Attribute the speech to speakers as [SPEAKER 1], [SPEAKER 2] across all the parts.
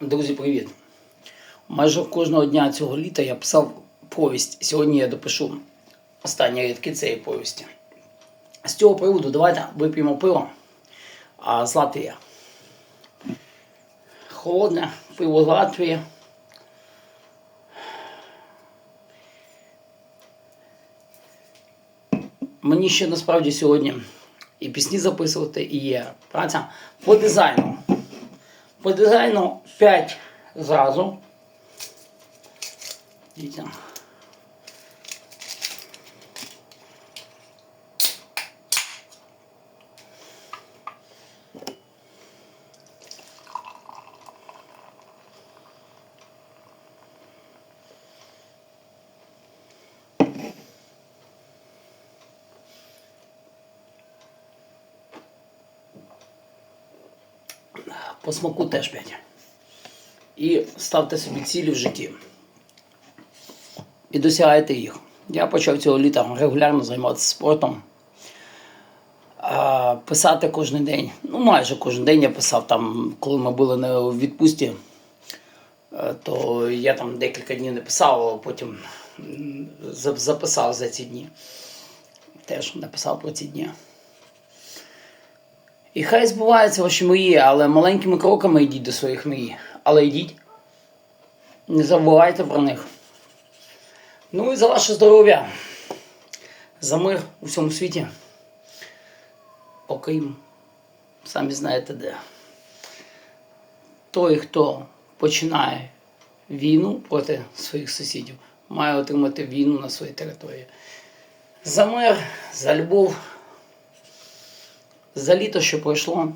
[SPEAKER 1] Друзі, привіт! Майже кожного дня цього літа я писав повість. Сьогодні я допишу останні рядки цієї повісті. З цього приводу давайте вип'ємо пиво. А з Латвії. Холодне пиво з Латвії. Мені ще насправді сьогодні і пісні записувати, і є праця по дизайну. По дизайну 5 зразу. Дивіться. По смаку теж 5. І ставте собі цілі в житті. І досягайте їх. Я почав цього літа регулярно займатися спортом. Писати кожен день. Ну, майже кожен день я писав там, коли ми були на відпустці, е, то я там декілька днів не писав, а потім записав за ці дні. Теж написав про ці дні. І хай збуваються ваші мрії, але маленькими кроками йдіть до своїх мрій. Але йдіть. Не забувайте про них. Ну і за ваше здоров'я. За мир у всьому світі. Окрім, самі знаєте де. Той, хто починає війну проти своїх сусідів, має отримати війну на своїй території. За мир, за любов за літо, що пройшло.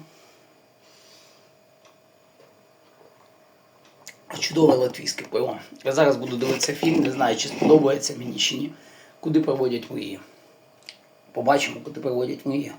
[SPEAKER 1] Чудове латвійське пиво. Я зараз буду дивитися фільм, не знаю, чи сподобається мені чи ні. Куди проводять мої. Побачимо, куди проводять мрії.